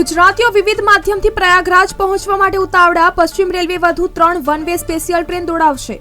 ગુજરાતીઓ વિવિધ માધ્યમથી પ્રયાગરાજ પહોંચવા માટે ઉતાવળા. પશ્ચિમ રેલવે વધુ ત્રણ વન વે સ્પેશિયલ ટ્રેન દોડાવશે.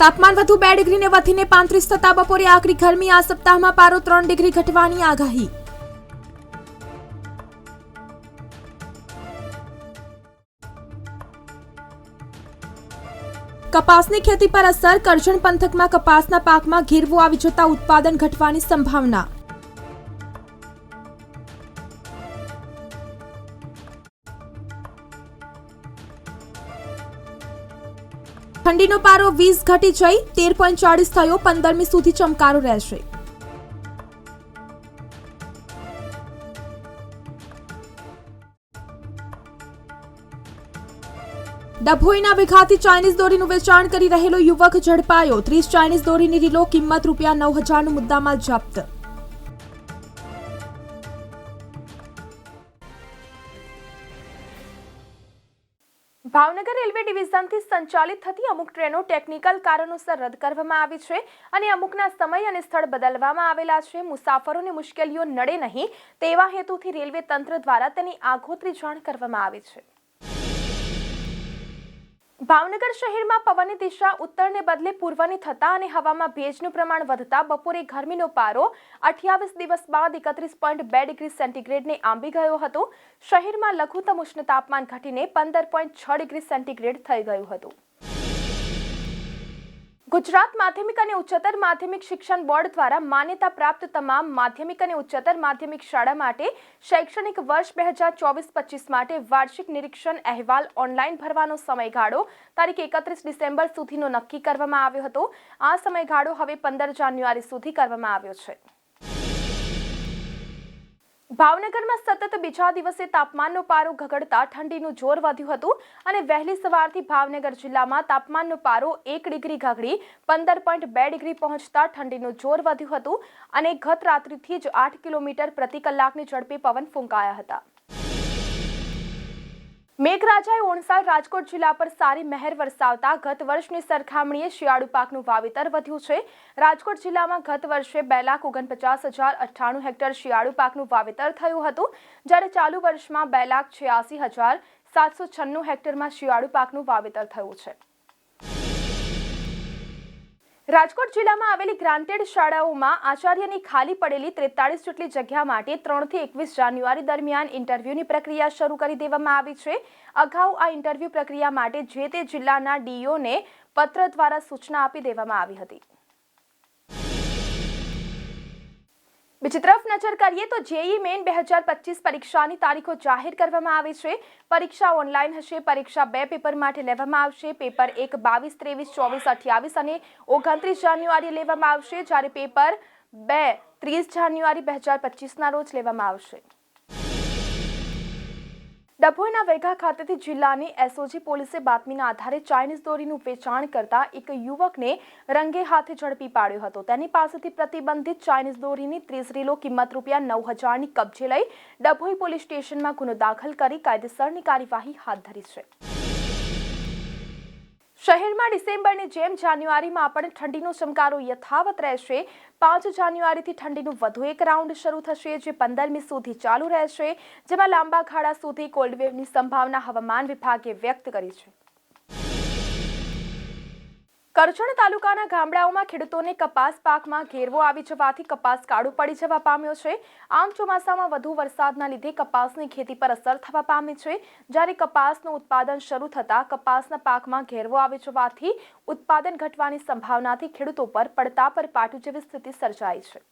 તાપમાન વધુ બે ડિગ્રીને વધીને પાંત્રીસ થતા બપોરે આકરી ગરમી. આ સપ્તાહમાં પારો ત્રણ ડિગ્રી ઘટવાની આગાહી. કપાસની ખેતી પર અસર, કરજણ પંથકમાં કપાસના પાકમાં ઘેરવો આવી જતા ઉત્પાદન ઘટવાની સંભાવના. ઠંડીનો પારો વીસ ઘટી જઈ તેર પોઈન્ટ ચાળીસ થયો, પંદરમી સુધી ચમકારો રહેશે. ડભોઈના વિખાતી ચાઇનીઝ દોરીનું વેચાણ કરી રહેલો યુવક ઝડપાયો. ત્રીસ ચાઇનીઝ દોરીની રીલો કિંમત રૂપિયા નવ હજારનું મુદ્દામાં જપ્ત. ભાવનગર રેલવે ડિવિઝનથી સંચાલિત થતી અમુક ટ્રેનો ટેકનિકલ કારણોસર રદ કરવામાં આવી છે અને અમુકના સમય અને સ્થળ બદલવામાં આવેલા છે. મુસાફરોને મુશ્કેલીઓ નડે નહીં તેવા હેતુથી રેલવે તંત્ર દ્વારા તેની આગોતરી જાણ કરવામાં આવી છે. ભાવનગર શહેરમાં પવનની દિશા ઉત્તરને બદલે પૂર્વની થતા અને હવામાં ભેજનું પ્રમાણ વધતા બપોરે ગરમીનો પારો અઠ્યાવીસ દિવસ બાદ એકત્રીસ પોઈન્ટ બે ડિગ્રી સેન્ટીગ્રેડને આંબી ગયો હતો. શહેરમાં લઘુત્તમ ઉષ્ણ તાપમાન ઘટીને પંદર પોઈન્ટ છ ડિગ્રી સેન્ટીગ્રેડ થઈ ગયું હતું. ગુજરાત માધ્યમિક અને ઉચ્ચતર માધ્યમિક શિક્ષણ બોર્ડ દ્વારા માન્યતા પ્રાપ્ત તમામ માધ્યમિક અને ઉચ્ચતર માધ્યમિક શાળા માટે શૈક્ષણિક વર્ષ બે હજાર ચોવીસ પચીસ માટે વાર્ષિક નિરીક્ષણ અહેવાલ ઓનલાઈન ભરવાનો સમયગાળો તારીખ એકત્રીસ ડિસેમ્બર સુધીનો નક્કી કરવામાં આવ્યો હતો. આ સમયગાળો હવે પંદર જાન્યુઆરી સુધી કરવામાં આવ્યો છે. ભાવનગરમાં સતત બીજા દિવસે તાપમાનનો પારો ઘગડતા ઠંડીનું જોર વધ્યું હતું અને વહેલી સવારથી ભાવનગર જિલ્લામાં તાપમાનનો પારો એક ડિગ્રી ઘગડી, પંદર પોઈન્ટ બે ડિગ્રી પહોંચતા ઠંડીનું જોર વધ્યું હતું અને ગત રાત્રિથી જ આઠ કિલોમીટર પ્રતિ કલાકની ઝડપે પવન ફૂંકાયા હતા. મેઘરાજાએ ઓણસાળ રાજકોટ જિલ્લા પર સારી મહેર વરસાવતા ગત વર્ષની સરખામણીએ શિયાળુ પાકનું વાવેતર વધ્યું છે. રાજકોટ જિલ્લામાં ગત વર્ષે બે લાખ ઓગણપચાસ હજાર અઠ્ઠાણું હેક્ટર શિયાળુ પાકનું વાવેતર થયું હતું. જ્યારે ચાલુ વર્ષમાં બે લાખ છ્યાસી હજાર સાતસો છન્નું હેક્ટરમાં શિયાળુ પાકનું વાવેતર થયું છે. રાજકોટ જિલ્લામાં આવેલી ગ્રાન્ટેડ શાળાઓમાં આચાર્યની ખાલી પડેલી ત્રેતાળીસ જેટલી જગ્યા માટે ત્રણથી એકવીસ જાન્યુઆરી દરમિયાન ઇન્ટરવ્યૂની પ્રક્રિયા શરૂ કરી દેવામાં આવી છે. અગાઉ આ ઇન્ટરવ્યૂ પ્રક્રિયા માટે જે તે જિલ્લાના ડીઓને પત્ર દ્વારા સૂચના આપી દેવામાં આવી હતી. બીજી તરફ નજર કરીએ તો જેઈ મેન બે હજાર પચીસ પરીક્ષાની તારીખો જાહેર કરવામાં આવી છે. પરીક્ષા ઓનલાઈન હશે. પરીક્ષા બે પેપર માટે લેવામાં આવશે. પેપર એક બાવીસ, ત્રેવીસ, ચોવીસ, અઠ્યાવીસ અને ઓગણત્રીસ જાન્યુઆરી લેવામાં આવશે. જ્યારે પેપર બે, ત્રીસ જાન્યુઆરી બે હજાર પચીસના રોજ લેવામાં આવશે. ડભોઈના વેઘા ખાતેથી જિલ્લાની એસઓજી પોલીસે બાતમીના આધારે ચાઇનીઝ દોરીનું વેચાણ કરતા એક યુવકને રંગે હાથે ઝડપી પાડ્યો હતો. તેની પાસેથી પ્રતિબંધિત ચાઇનીઝ દોરીની ત્રીસ રીલો કિંમત રૂપિયા નવ હજારની કબજે લઈ ડભોઈ પોલીસ સ્ટેશનમાં ગુનો દાખલ કરી કાયદેસરની કાર્યવાહી હાથ ધરી છે. શહેરમાં ડિસેમ્બરની જેમ જાન્યુઆરીમાં પણ ઠંડીનો ચમકારો યથાવત રહેશે. પાંચ જાન્યુઆરીથી ઠંડીનું વધુ એક રાઉન્ડ શરૂ થશે, જે પંદરમી સુધી ચાલુ રહેશે, જેમાં લાંબા ગાળા સુધી કોલ્ડવેવની સંભાવના હવામાન વિભાગે વ્યક્ત કરી છે. કરજણ તાલુકાના ગામડાઓમાં ખેડૂતોને કપાસ પાકમાં ઘેરવો આવી જવાથી કપાસ કાળો પડી જવા પામ્યો છે. આમ ચોમાસામાં વધુ વરસાદના લીધે કપાસની ખેતી પર અસર થવા પામી છે. જ્યારે કપાસનું ઉત્પાદન શરૂ થતાં કપાસના પાકમાં ઘેરવો આવી જવાથી ઉત્પાદન ઘટવાની સંભાવનાથી ખેડૂતો પર પડતા પર પાટું જેવી સ્થિતિ સર્જાઈ છે.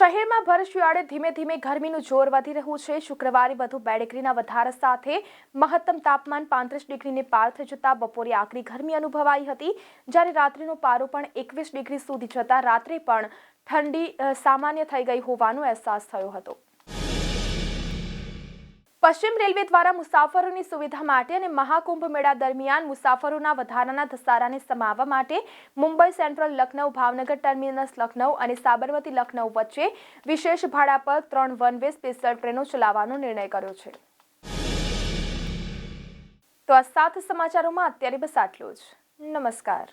શહેરમાં ભર ધીમે ધીમે ગરમીનું જોર વધી રહ્યું છે. શુક્રવારે વધુ બે ડિગ્રીના વધારા સાથે મહત્તમ તાપમાન પાંત્રીસ ડિગ્રીને પાર થઈ જતાં બપોરે આકરી ગરમી અનુભવાઈ હતી. જ્યારે રાત્રિનો પારો પણ એકવીસ ડિગ્રી સુધી જતાં રાત્રે પણ ઠંડી સામાન્ય થઈ ગઈ હોવાનો અહેસાસ થયો હતો. પશ્ચિમ રેલવે દ્વારા મુસાફરોની સુવિધા માટે અને મહાકુંભ મેળા દરમિયાન મુસાફરોના વધારાના ધસારાને સમાવવા માટે મુંબઈ સેન્ટ્રલ લખનૌ, ભાવનગર ટર્મિનસ લખનૌ અને સાબરમતી લખનૌ વચ્ચે વિશેષ ભાડા પર ત્રણ વન વે સ્પેશિયલ ટ્રેનો ચલાવવાનો નિર્ણય કર્યો છે. તો આ સાત સમાચારોમાં અત્યારે બસ આટલું જ. નમસ્કાર.